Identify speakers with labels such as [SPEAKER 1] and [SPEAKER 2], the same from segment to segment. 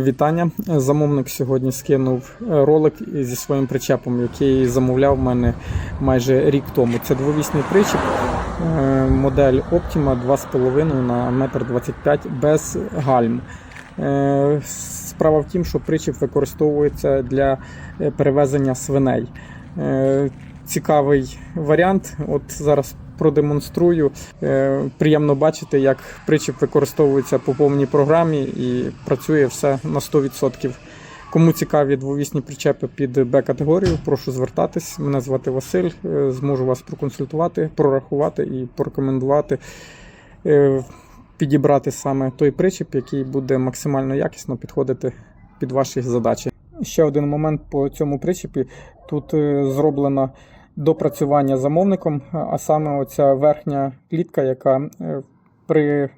[SPEAKER 1] Вітання. Замовник сьогодні скинув е, ролик зі своїм причепом, який замовляв в мене майже рік тому. Це двовісний причеп, е, модель Optima 2,5 на 1,25 м без гальм. Е, Справа в тім, що причеп використовується для перевезення свиней. Цікавий варіант. От зараз продемонструю. Е, Приємно бачити, як причіп використовується по повній програмі і працює все на 100%. Кому цікаві двовісні причепи під Б-категорію, прошу звертатись. Мене звати Василь. Е, Зможу вас проконсультувати, прорахувати і порекомендувати е, підібрати саме той причіп, який буде максимально якісно підходити під ваші задачі. Ще один момент по цьому причепі. Тут зроблено допрацювання замовником, а саме оця верхня клітка, яка е, при,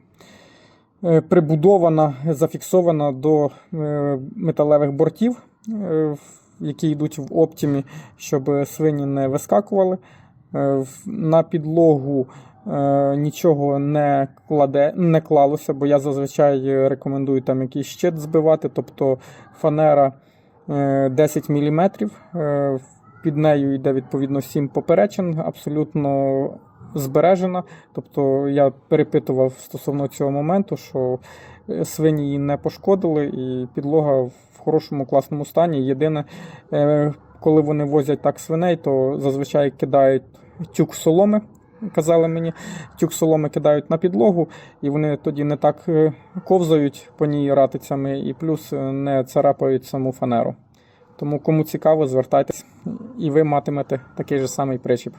[SPEAKER 1] е, прибудована, зафіксована до е, металевих бортів, е, які йдуть в оптимі, щоб свині не вискакували. Е, На підлогу е, нічого не кладе, не клалося, бо я зазвичай рекомендую там якийсь щит збивати, тобто фанера е, 10 мм. Під нею йде відповідно 7 поперечин, абсолютно збережена. Тобто я перепитував стосовно цього моменту, що е, свині її не пошкодили, і підлога в хорошому класному стані. Єдине, е, коли вони возять так свиней, то зазвичай кидають тюк соломи. Казали мені, тюк соломи кидають на підлогу, і вони тоді не так е, ковзають по ній ратицями, і плюс не царапають саму фанеру. Тому кому цікаво, звертайтесь, і ви матимете такий же самий причіп.